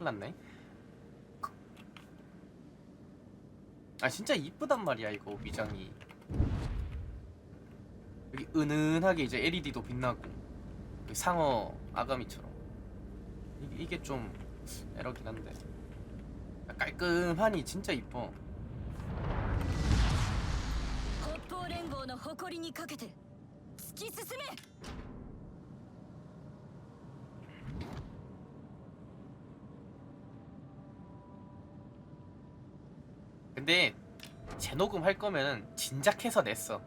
큰일났네 아 진짜 이쁘단 말이야 이거 위장이 여기 은은하게 이제 LED도 빛나고 여기 상어 아가미처럼 이게, 이게 좀 에러긴 한데 깔끔하니 진짜 이뻐 北方連合の誇りにかけて突き進め 근데 재녹음 할 거면 진작 해서 냈어.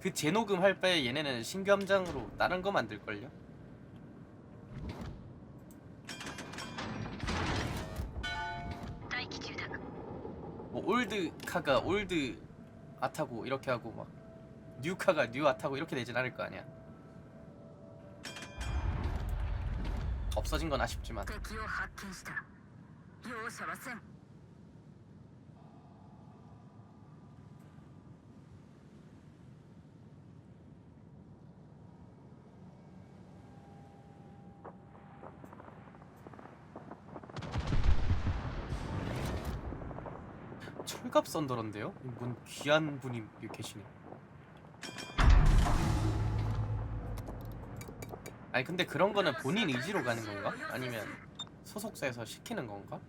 그 재녹음 할 바에 얘네는 신규함장으로 다른 거 만들걸요? 뭐 올드 카가 올드 아타고 이렇게 하고 막 뉴 카가 뉴 아타고 이렇게 되진 않을 거 아니야. 없어진 건 아쉽지만 잡았음. 철갑 썬더런데요? 뭔 귀한 분이 계시네. 아니 근데 그런 거는 본인 의지로 가는 건가? 아니면 소속사에서 시키는 건가?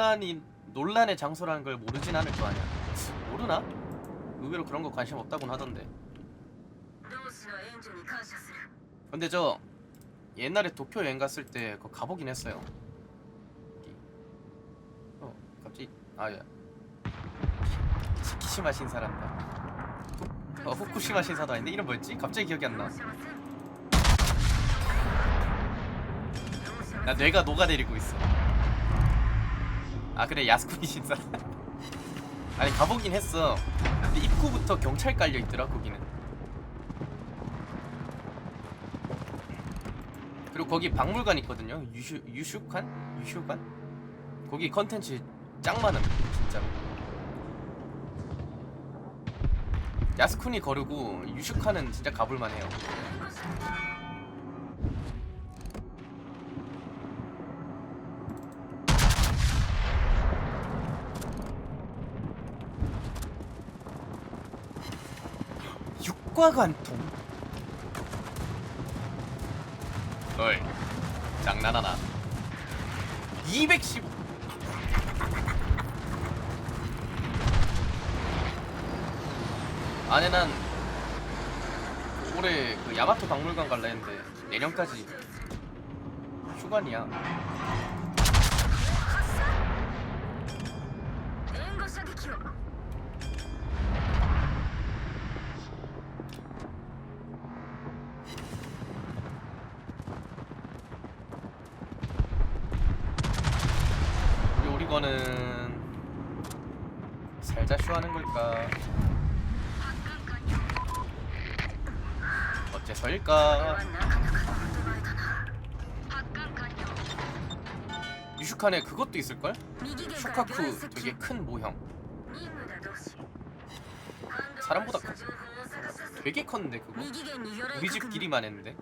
논란이 논란의 장소라는 걸 모르진 않을 거 아니야. 모르나? 의외로 그런 거 관심 없다곤 하던데. 근데 저 옛날에 도쿄 여행 갔을 때 그거 가보긴 했어요. 어, 갑자기 아 예. 키시마 신사란다. 어, 후쿠시마 신사도 아닌데 이름 뭐였지? 갑자기 기억이 안 나. 나 뇌가 녹아내리고 있어. 아 그래 야스쿠니 신사. 아니 가보긴 했어. 근데 입구부터 경찰 깔려 있더라 거기는. 그리고 거기 박물관 있거든요. 유슈 유슈관 유슈관. 거기 컨텐츠 짱 많음 진짜. 야스쿠니 거르고 유슈카는 진짜 가볼만해요. 육과관통. 헐, 장난하나? 215. 아니 난 올해 그 야마토 박물관 갈라 했는데 내년까지 휴관이야. 이거는 살자 쇼하는 걸까? 어째서일까? 유슈칸에 그것도 있을걸? 슈카쿠 되게 큰 모형 사람보다 큰 되게 컸는데 그거? 우리 집 길이만 했는데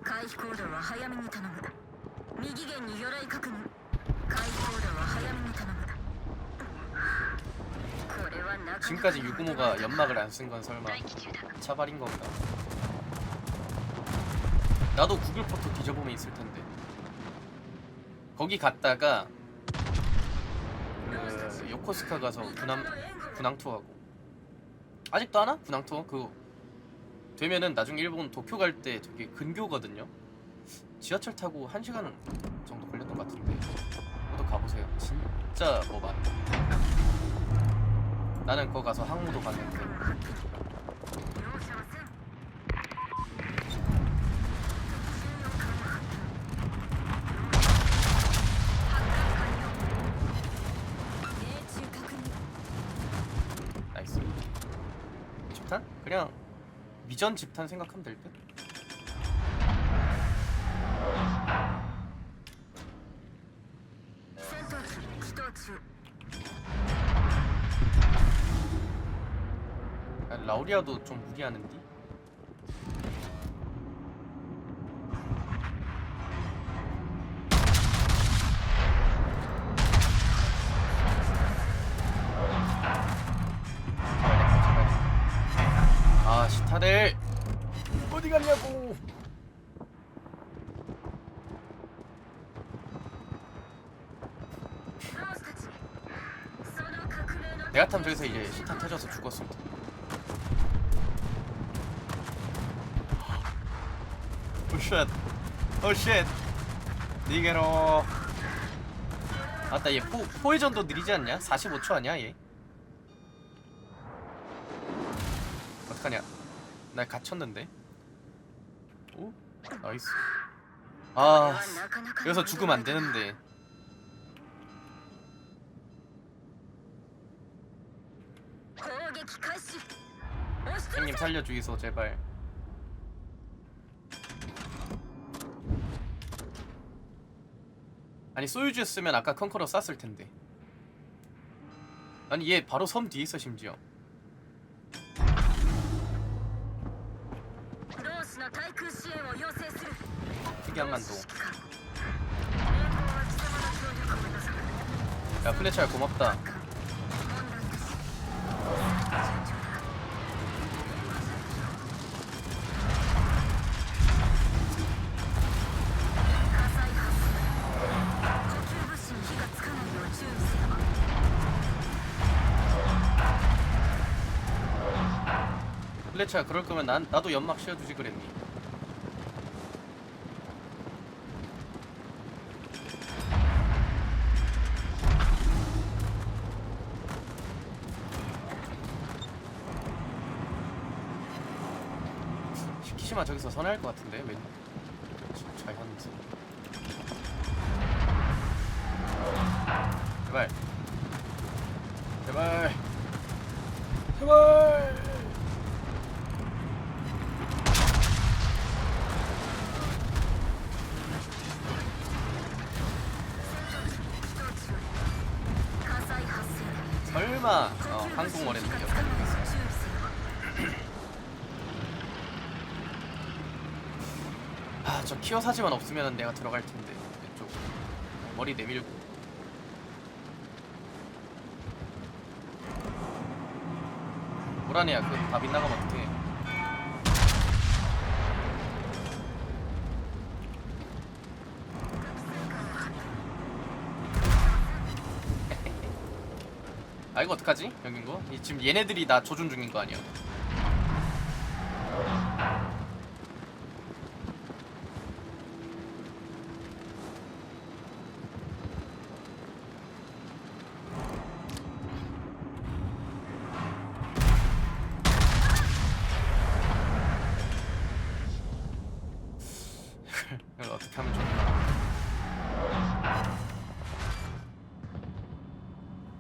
지금까지 유구모가 연막을 안 쓴 건 설마 차발인 건가? 나도 구글 포토 뒤져보면 있을 텐데. 거기 갔다가 그 요코스카 가서 군함 군항투 하고 아직도 하나? 군항투 그 되면은 나중에 일본 도쿄 갈 때 되게 근교거든요. 지하철 타고 한 시간 정도 걸렸던 것 같은데. 모두 가보세요. 진짜 뭐 많아. 나는 거 가서 항우도 갔는데 나이스 집탄? 그냥 미전 집탄 생각하면 될 듯? 라우리아도 좀 무리하는디? 아, 내가 타면 저기서 이제 시탄 터져서 죽었습니다. 쉣. 오 쉣. 니게로. 아따 얘 포, 포이전도 느리지 않냐? 45초 아니야 얘? 어떡하냐? 나 갇혔는데. 오? 나이스. 아 여기서 죽으면 안 되는데. 형님 살려주이소 제발. 아니 소유주였으면 아까 컨커러 쐈을 텐데. 아니 얘 바로 섬 뒤에 있어 심지어. 특이한 만도 야 플래차야 고맙다. 플래처야 그럴 거면 난 나도 연막 씌워주지 그랬니 시키시마 저기서 선회할 것 같은데 왠 제발 제발 설마 어, 한국어라는 기억 아저 키워 사지만 없으면 내가 들어갈 텐데. 왼쪽 머리 내밀고. 뭐라네야, 그 다 빗나가면 어떡해. 아 이거 어떡하지? 여긴 거? 이 지금 얘네들이 나 조준 중인 거 아니야?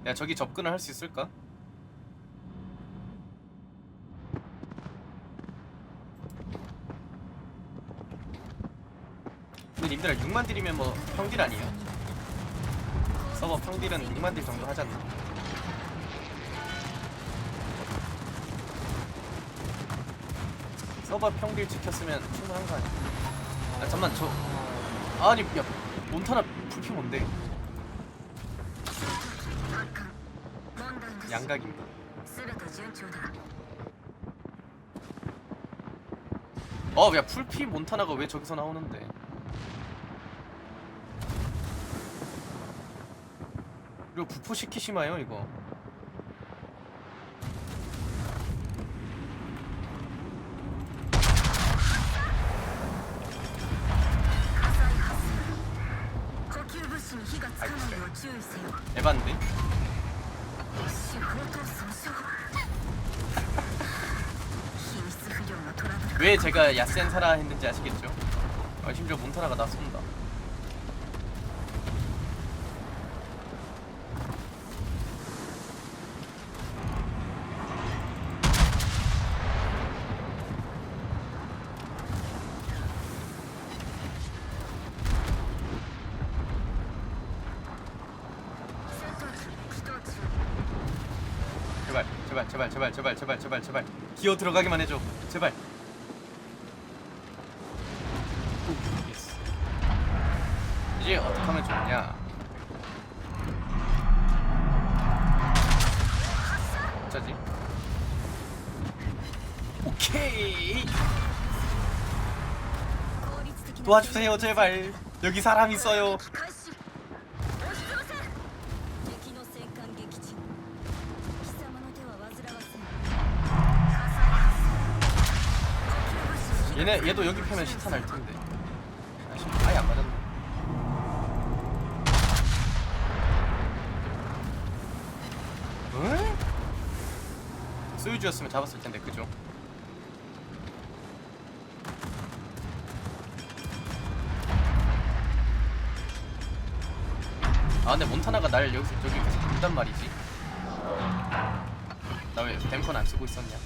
야 저기 접근을 할 수 있을까? 근데 님들아 6만 딜이면 뭐 평딜 아니에요? 서버 평딜은 6만 딜 정도 하지 않나? 서버 평딜 지켰으면 충분한 거 아니야? 아 잠만 저 아니 야 몬타나 풀피 뭔데? 양각입니다. 어, 야 풀피 몬타나가 왜 저기서 나오는데? 그리고 부포 시키시마요 이거. 아, 에반데? 왜 제가 야센 사라 했는지 아시겠죠? 아, 심지어 몬타나가 나 쏜다. 제발 제발 제발 제발 제발 제발 제발. 기어 들어가기만 해줘. 제발. 이제 어떻게 하면 좋냐? 어쩌지? 오케이. 도와주세요 제발. 여기 사람 있어요. 얘네 얘도 여기 펴면 시타 날 텐데 아, 시- 아예 안 맞았네 응? 소유주였으면 잡았을 텐데 그죠? 아 근데 몬타나가 날 여기서 저기까지 잡단 말이지 나 왜 댐컨 안 쓰고 있었냐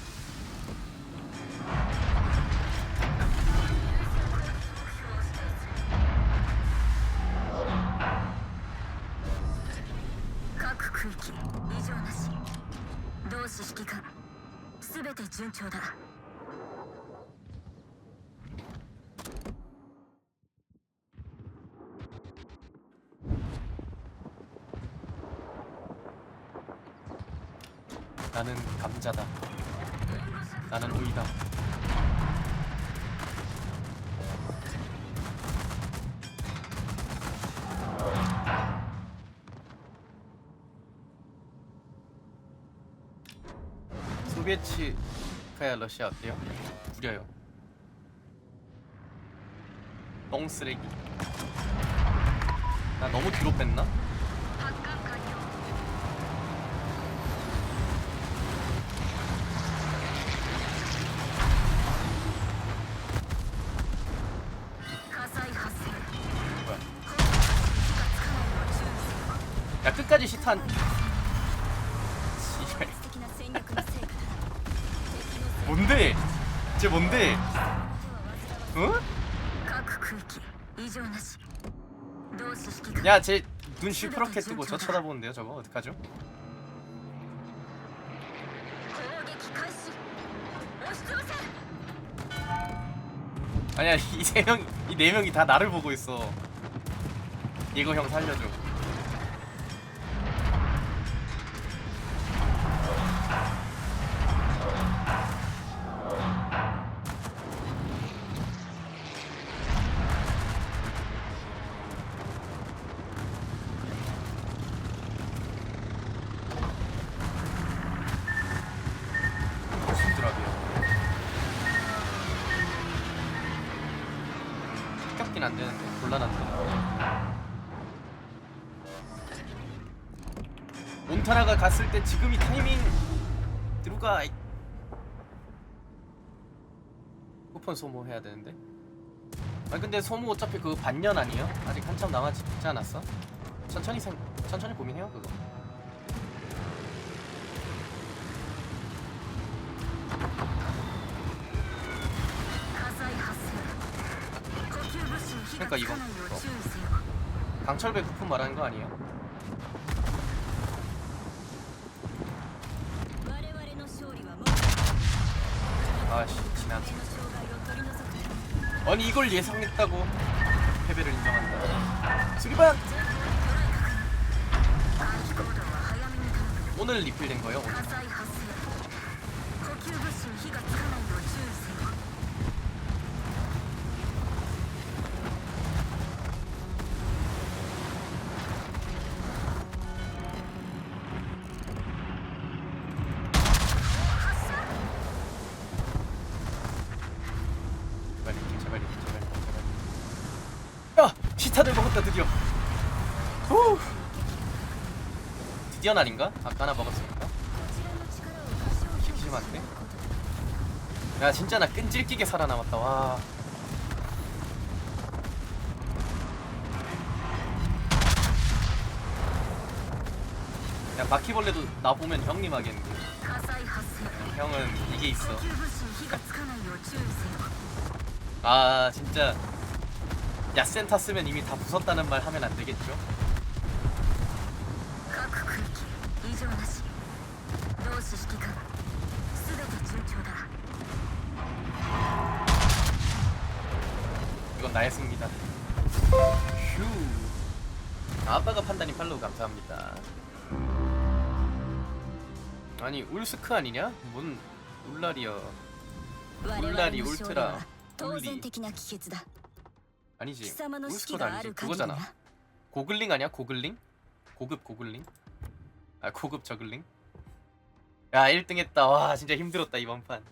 나는 감자다. 나는 오이다. 소비에트가야 러시아 어때요? 구려요. 똥 쓰레기. 나 너무 뒤로 뺐나? 까지 시탄. 뭔데? 쟤 뭔데? 응? 야, 쟤 눈 시퍼렇게 뜨고 저 쳐다보는데요, 저거 어떡하죠? 아니야, 이 세 명, 이 네 명이 다 나를 보고 있어. 이거 형 살려줘. 합격긴 안 되는데 곤란한데. 몬타나가 갔을 때 지금이 타이밍 드루가 쿠폰 소모 해야 되는데. 아 근데 소모 어차피 그 반년 아니에요? 아직 한참 남았지 않았어? 천천히 생 천천히 고민해요 그거. 그러니까 이건 강철배 부품 말하는 거 아니에요? 아씨 지난 아니 이걸 예상했다고 패배를 인정한다. 수리반! 오늘 리필된 거예요? 오늘. 먹었다 드디어 후 드디어 날인가? 아까 하나 먹었으니까 기심 안돼 야 진짜 나 끈질기게 살아남았다 와 야, 바퀴벌레도 나 보면 형님 하겠는데. 형은 이게 있어. 아, 진짜 야센타 쓰면 이미 다 부쉈다는 말 하면 안 되겠죠? 이건 나의 승리다. 휴. 아빠가 판단이 팔로우 감사합니다. 아니 울스크 아니냐? 뭔 울라리어. 울라리 울트라. 울리. 아니지. 몬스터도 아니지. 그거잖아. 고글링 아니야? 고글링? 고급 고글링? 아 고급 저글링? 야 1등 했다. 와 진짜 힘들었다 이번 판.